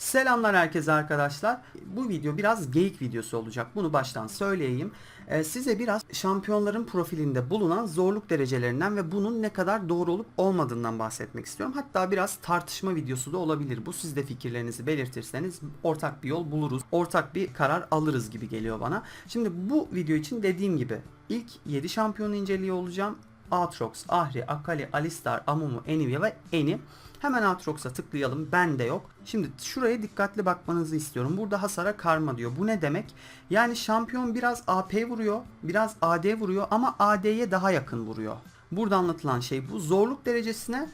Selamlar herkese arkadaşlar. Bu video biraz geyik videosu olacak. Bunu baştan söyleyeyim. Ee, size biraz şampiyonların profilinde bulunan zorluk derecelerinden ve bunun ne kadar doğru olup olmadığından bahsetmek istiyorum. Hatta biraz tartışma videosu da olabilir bu. Siz de fikirlerinizi belirtirseniz ortak bir yol buluruz. Ortak bir karar alırız gibi geliyor bana. Şimdi bu video için dediğim gibi ilk 7 şampiyonu inceliyor olacağım. Aatrox, Ahri, Akali, Alistar, Amumu, Anivia ve Eni. Hemen Aatrox'a tıklayalım. Bende yok. Şimdi şuraya dikkatli bakmanızı istiyorum. Burada hasara karma diyor. Bu ne demek? Yani şampiyon biraz AP vuruyor, biraz AD vuruyor ama AD'ye daha yakın vuruyor. Burada anlatılan şey bu. Zorluk derecesine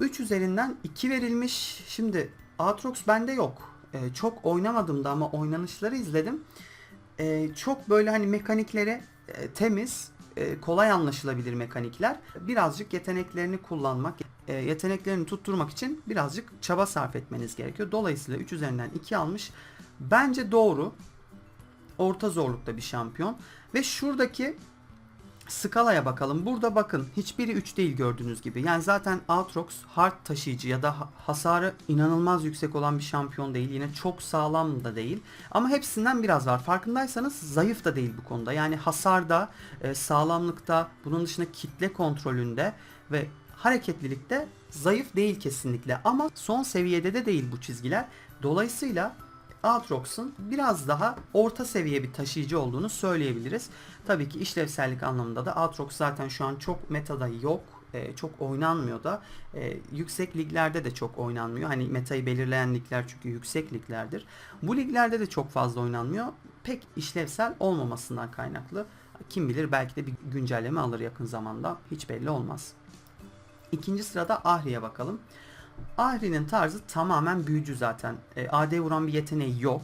3 üzerinden 2 verilmiş. Şimdi Aatrox bende yok. Ee, çok oynamadım da ama oynanışları izledim. Ee, çok böyle hani mekanikleri e, temiz, e, kolay anlaşılabilir mekanikler. Birazcık yeteneklerini kullanmak, e, yeteneklerini tutturmak için birazcık çaba sarf etmeniz gerekiyor. Dolayısıyla 3 üzerinden 2 almış. Bence doğru. Orta zorlukta bir şampiyon. Ve şuradaki skalaya bakalım. Burada bakın hiçbiri 3 değil gördüğünüz gibi. Yani zaten Aatrox hard taşıyıcı ya da ha- hasarı inanılmaz yüksek olan bir şampiyon değil. Yine çok sağlam da değil. Ama hepsinden biraz var. Farkındaysanız zayıf da değil bu konuda. Yani hasarda, e, sağlamlıkta, bunun dışında kitle kontrolünde ve hareketlilikte zayıf değil kesinlikle. Ama son seviyede de değil bu çizgiler. Dolayısıyla Aatrox'un biraz daha orta seviye bir taşıyıcı olduğunu söyleyebiliriz. Tabii ki işlevsellik anlamında da Aatrox zaten şu an çok metada yok. Ee, çok oynanmıyor da. Ee, yüksek liglerde de çok oynanmıyor. Hani metayı belirleyen ligler çünkü yüksek liglerdir. Bu liglerde de çok fazla oynanmıyor. Pek işlevsel olmamasından kaynaklı. Kim bilir belki de bir güncelleme alır yakın zamanda. Hiç belli olmaz. İkinci sırada Ahri'ye bakalım. Ahri'nin tarzı tamamen büyücü zaten. E, AD vuran bir yeteneği yok.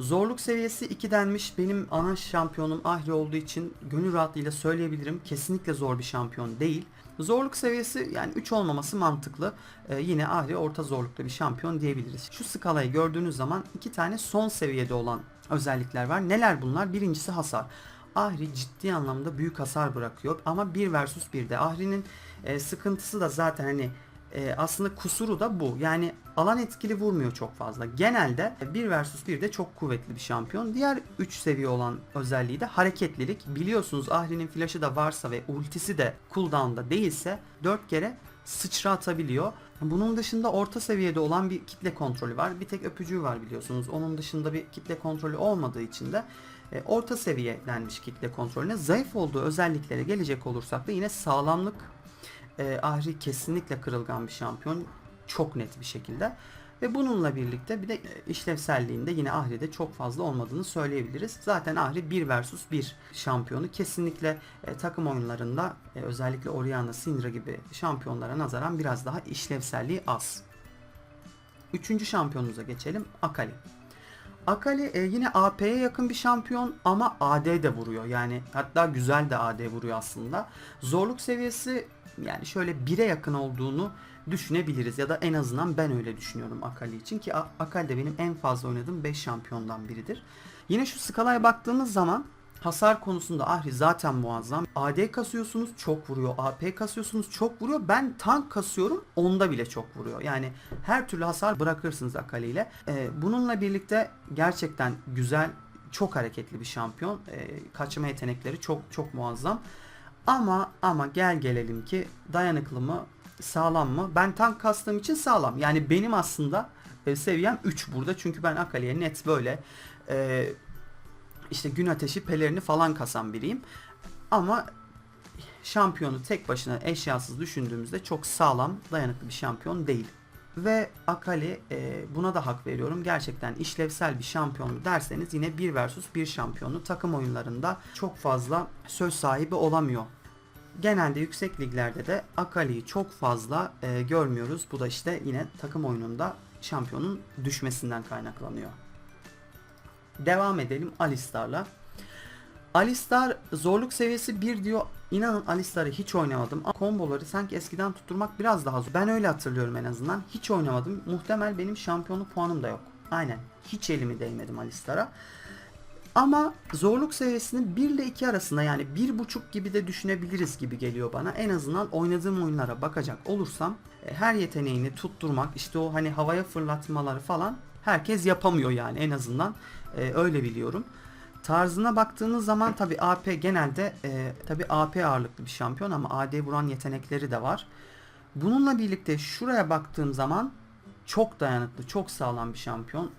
Zorluk seviyesi 2 denmiş. Benim ana şampiyonum Ahri olduğu için gönül rahatlığıyla söyleyebilirim. Kesinlikle zor bir şampiyon değil. Zorluk seviyesi yani 3 olmaması mantıklı. E, yine Ahri orta zorlukta bir şampiyon diyebiliriz. Şu skalayı gördüğünüz zaman iki tane son seviyede olan özellikler var. Neler bunlar? Birincisi hasar. Ahri ciddi anlamda büyük hasar bırakıyor ama 1 versus 1'de. Ahri'nin e, sıkıntısı da zaten hani e, aslında kusuru da bu. Yani alan etkili vurmuyor çok fazla. Genelde 1 versus 1'de çok kuvvetli bir şampiyon. Diğer 3 seviye olan özelliği de hareketlilik. Biliyorsunuz Ahri'nin flash'ı da varsa ve ultisi de cooldown'da değilse 4 kere sıçra atabiliyor. Bunun dışında orta seviyede olan bir kitle kontrolü var. Bir tek öpücüğü var biliyorsunuz. Onun dışında bir kitle kontrolü olmadığı için de e, orta seviye denmiş kitle kontrolüne. Zayıf olduğu özelliklere gelecek olursak da yine sağlamlık e, Ahri kesinlikle kırılgan bir şampiyon. Çok net bir şekilde. Ve bununla birlikte bir de e, işlevselliğinde yine Ahri'de çok fazla olmadığını söyleyebiliriz. Zaten Ahri 1 versus 1 şampiyonu. Kesinlikle e, takım oyunlarında e, özellikle Orianna, Syndra gibi şampiyonlara nazaran biraz daha işlevselliği az. Üçüncü şampiyonumuza geçelim. Akali. Akali e, yine AP'ye yakın bir şampiyon ama AD de vuruyor. Yani hatta güzel de AD vuruyor aslında. Zorluk seviyesi yani şöyle 1'e yakın olduğunu düşünebiliriz ya da en azından ben öyle düşünüyorum Akali için ki Akali de benim en fazla oynadığım 5 şampiyondan biridir. Yine şu skalaya baktığımız zaman hasar konusunda Ahri zaten muazzam. AD kasıyorsunuz çok vuruyor. AP kasıyorsunuz çok vuruyor. Ben tank kasıyorum onda bile çok vuruyor. Yani her türlü hasar bırakırsınız Akali ile. Ee, bununla birlikte gerçekten güzel çok hareketli bir şampiyon. Ee, kaçma yetenekleri çok çok muazzam. Ama ama gel gelelim ki dayanıklı mı sağlam mı? Ben tank kastığım için sağlam. Yani benim aslında e, seviyem 3 burada. Çünkü ben Akali'ye net böyle e, işte gün ateşi pelerini falan kasan biriyim. Ama şampiyonu tek başına eşyasız düşündüğümüzde çok sağlam, dayanıklı bir şampiyon değil. Ve Akali e, buna da hak veriyorum. Gerçekten işlevsel bir şampiyon derseniz yine 1 versus 1 şampiyonu takım oyunlarında çok fazla söz sahibi olamıyor. Genelde yüksek liglerde de Akali'yi çok fazla e, görmüyoruz. Bu da işte yine takım oyununda şampiyonun düşmesinden kaynaklanıyor. Devam edelim Alistar'la. Alistar zorluk seviyesi 1 diyor. İnanın Alistar'ı hiç oynamadım. Ama Komboları sanki eskiden tutturmak biraz daha zor. Ben öyle hatırlıyorum en azından. Hiç oynamadım. Muhtemel benim şampiyonluk puanım da yok. Aynen. Hiç elimi değmedim Alistar'a. Ama zorluk seviyesini 1 ile 2 arasında yani 1.5 gibi de düşünebiliriz gibi geliyor bana. En azından oynadığım oyunlara bakacak olursam e, her yeteneğini tutturmak işte o hani havaya fırlatmaları falan herkes yapamıyor yani en azından e, öyle biliyorum. Tarzına baktığınız zaman tabi AP genelde e, tabi AP ağırlıklı bir şampiyon ama AD vuran yetenekleri de var. Bununla birlikte şuraya baktığım zaman çok dayanıklı, çok sağlam bir şampiyon.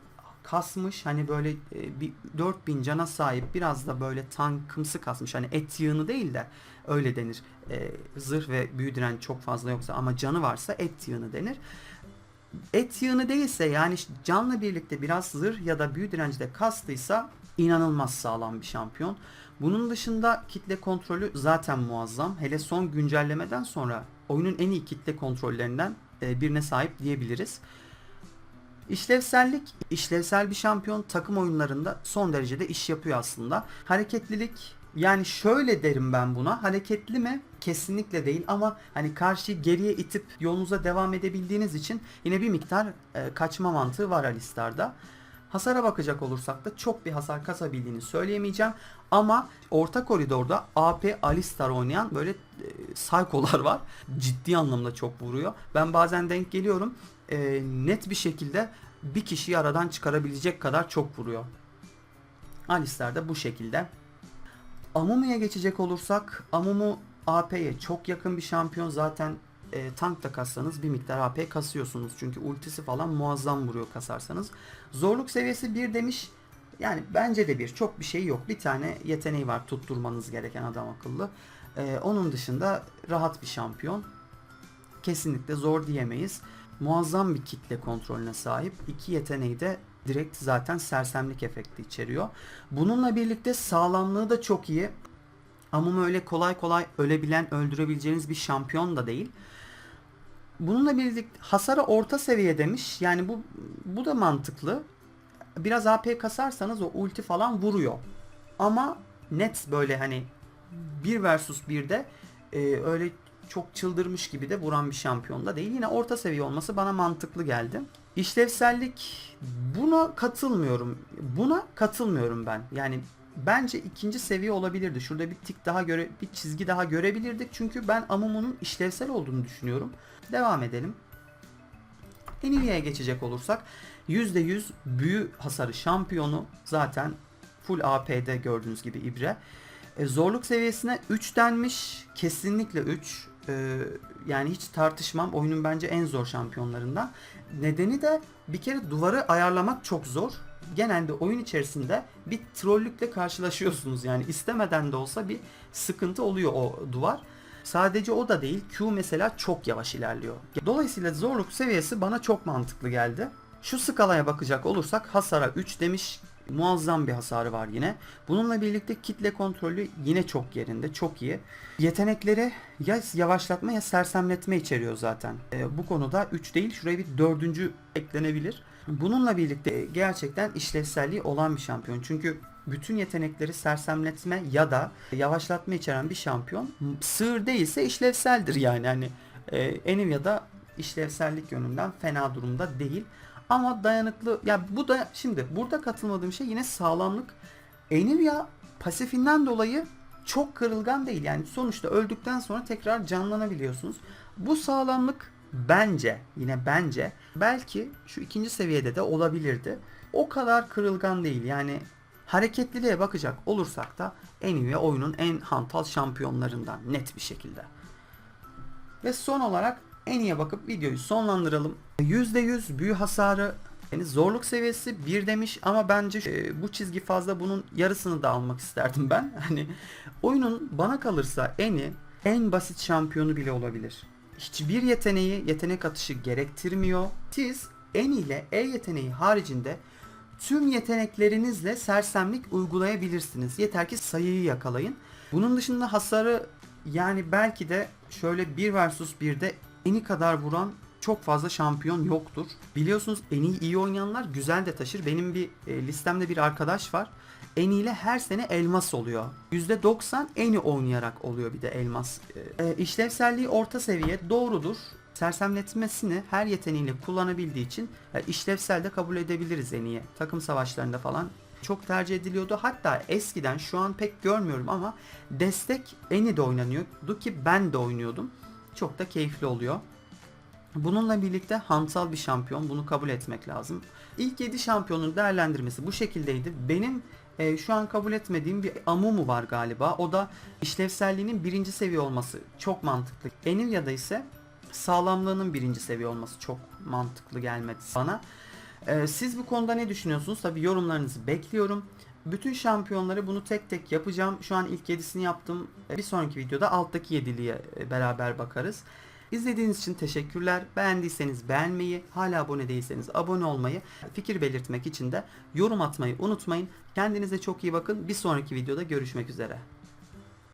Kasmış hani böyle e, bir 4000 cana sahip biraz da böyle tankımsı kasmış. Hani et yığını değil de öyle denir. E, zırh ve büyü direnci çok fazla yoksa ama canı varsa et yığını denir. Et yığını değilse yani canla birlikte biraz zırh ya da büyü direnci de kastıysa inanılmaz sağlam bir şampiyon. Bunun dışında kitle kontrolü zaten muazzam. Hele son güncellemeden sonra oyunun en iyi kitle kontrollerinden e, birine sahip diyebiliriz. İşlevsellik, işlevsel bir şampiyon takım oyunlarında son derecede iş yapıyor aslında. Hareketlilik yani şöyle derim ben buna. Hareketli mi? Kesinlikle değil ama hani karşıyı geriye itip yolunuza devam edebildiğiniz için yine bir miktar e, kaçma mantığı var Alistar'da. Hasara bakacak olursak da çok bir hasar kasabildiğini söyleyemeyeceğim. Ama orta koridorda AP Alistar oynayan böyle e, psycho'lar var. Ciddi anlamda çok vuruyor. Ben bazen denk geliyorum. e, net bir şekilde bir kişiyi aradan çıkarabilecek kadar çok vuruyor. Alistar da bu şekilde. Amumu'ya geçecek olursak Amumu AP'ye çok yakın bir şampiyon. Zaten e, tank da kassanız bir miktar AP kasıyorsunuz. Çünkü ultisi falan muazzam vuruyor kasarsanız. Zorluk seviyesi 1 demiş. Yani bence de bir. Çok bir şey yok. Bir tane yeteneği var tutturmanız gereken adam akıllı. E, onun dışında rahat bir şampiyon. Kesinlikle zor diyemeyiz. Muazzam bir kitle kontrolüne sahip. İki yeteneği de direkt zaten sersemlik efekti içeriyor. Bununla birlikte sağlamlığı da çok iyi. Ama öyle kolay kolay ölebilen, öldürebileceğiniz bir şampiyon da değil. Bununla birlikte hasara orta seviye demiş. Yani bu bu da mantıklı. Biraz AP kasarsanız o ulti falan vuruyor. Ama net böyle hani 1 versus 1'de e, öyle çok çıldırmış gibi de vuran bir şampiyon da değil. Yine orta seviye olması bana mantıklı geldi. İşlevsellik buna katılmıyorum. Buna katılmıyorum ben. Yani bence ikinci seviye olabilirdi. Şurada bir tik daha göre bir çizgi daha görebilirdik. Çünkü ben Amumu'nun işlevsel olduğunu düşünüyorum. Devam edelim. Enivia'ya geçecek olursak %100 büyü hasarı şampiyonu zaten full AP'de gördüğünüz gibi İbre. E, zorluk seviyesine 3 denmiş. Kesinlikle 3. E, yani hiç tartışmam. Oyunun bence en zor şampiyonlarından. Nedeni de bir kere duvarı ayarlamak çok zor. Genelde oyun içerisinde bir trollükle karşılaşıyorsunuz. Yani istemeden de olsa bir sıkıntı oluyor o duvar. Sadece o da değil. Q mesela çok yavaş ilerliyor. Dolayısıyla zorluk seviyesi bana çok mantıklı geldi. Şu skalaya bakacak olursak hasara 3 demiş. Muazzam bir hasarı var yine. Bununla birlikte kitle kontrolü yine çok yerinde, çok iyi. Yetenekleri ya yavaşlatma ya sersemletme içeriyor zaten. E, bu konuda 3 değil, şuraya bir dördüncü eklenebilir. Bununla birlikte gerçekten işlevselliği olan bir şampiyon. Çünkü bütün yetenekleri sersemletme ya da yavaşlatma içeren bir şampiyon sığır değilse işlevseldir yani. Hani e, Nvidia'da işlevsellik yönünden fena durumda değil. Ama dayanıklı ya bu da şimdi burada katılmadığım şey yine sağlamlık. Nvidia pasifinden dolayı çok kırılgan değil. Yani sonuçta öldükten sonra tekrar canlanabiliyorsunuz. Bu sağlamlık bence yine bence belki şu ikinci seviyede de olabilirdi. O kadar kırılgan değil. Yani hareketliliğe bakacak olursak da Nvidia oyunun en hantal şampiyonlarından net bir şekilde. Ve son olarak en iyiye bakıp videoyu sonlandıralım. %100 büyü hasarı yani zorluk seviyesi 1 demiş ama bence e, bu çizgi fazla bunun yarısını da almak isterdim ben. Hani oyunun bana kalırsa eni en basit şampiyonu bile olabilir. Hiçbir yeteneği yetenek atışı gerektirmiyor. Siz en ile E yeteneği haricinde tüm yeteneklerinizle sersemlik uygulayabilirsiniz. Yeter ki sayıyı yakalayın. Bunun dışında hasarı yani belki de şöyle 1 versus 1'de eni kadar vuran çok fazla şampiyon yoktur. Biliyorsunuz en iyi iyi oynayanlar güzel de taşır. Benim bir e, listemde bir arkadaş var. En ile her sene elmas oluyor. %90 en iyi oynayarak oluyor bir de elmas. E, işlevselliği orta seviye doğrudur. Sersemletmesini her yeteneğiyle kullanabildiği için e, işlevsel de kabul edebiliriz en iyi. Takım savaşlarında falan çok tercih ediliyordu. Hatta eskiden şu an pek görmüyorum ama destek eni de oynanıyordu ki ben de oynuyordum. Çok da keyifli oluyor. Bununla birlikte hantal bir şampiyon. Bunu kabul etmek lazım. İlk 7 şampiyonun değerlendirmesi bu şekildeydi. Benim e, şu an kabul etmediğim bir Amumu var galiba. O da işlevselliğinin birinci seviye olması çok mantıklı. Enilya'da ise sağlamlığının birinci seviye olması çok mantıklı gelmedi bana. E, siz bu konuda ne düşünüyorsunuz? Tabi yorumlarınızı bekliyorum. Bütün şampiyonları bunu tek tek yapacağım. Şu an ilk 7'sini yaptım. E, Bir sonraki videoda alttaki 7'liye e, beraber bakarız. İzlediğiniz için teşekkürler. Beğendiyseniz beğenmeyi, hala abone değilseniz abone olmayı, fikir belirtmek için de yorum atmayı unutmayın. Kendinize çok iyi bakın. Bir sonraki videoda görüşmek üzere.